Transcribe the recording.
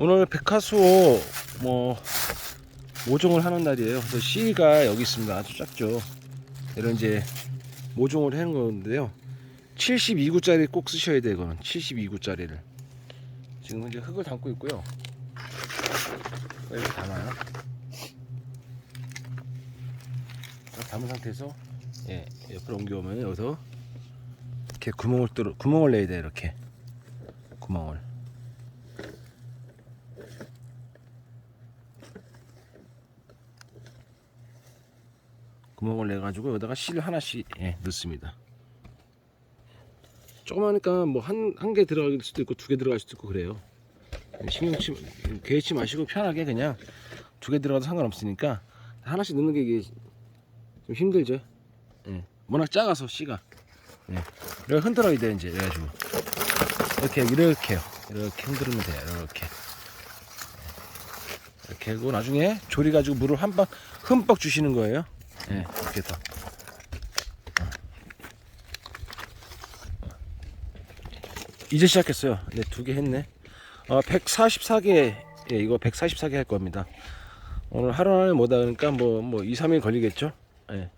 오늘 백화수 뭐 모종을 하는 날이에요. 그래서 씨가 여기 있습니다. 아주 작죠. 이런 이제 모종을 하는 건데요. 72구짜리 꼭 쓰셔야 돼요. 이거는 72구짜리를. 지금 이제 흙을 담고 있고요. 이렇게 담아요. 담은 상태에서 예, 옆으로 옮겨오면 여기서 이렇게 구멍을 뚫어 구멍을 내야 돼 이렇게 구멍을. 구멍을 내 가지고 여기다가 씨를 하나씩 예, 넣습니다. 조그마니까 뭐 한 한 개 들어갈 수도 있고 두 개 들어갈 수도 있고 그래요. 신경 치 개의치 마시고 편하게 그냥 두 개 들어가도 상관없으니까 하나씩 넣는 게 이게 좀 힘들죠. 예. 워낙 작아서 씨가. 예. 이렇게 흔들어야 돼 이제 그래가지고 이렇게 이렇게요. 이렇게 흔들면 돼요. 이렇게. 이렇게 하고 나중에 조리 가지고 물을 한방 흠뻑 주시는 거예요. 예, 이렇게 해서. 이제 시작했어요. 네, 두 개 했네. 어, 144개, 예, 이거 144개 할 겁니다. 오늘 하루 안에 못 하니까 뭐, 뭐, 2, 3일 걸리겠죠? 예.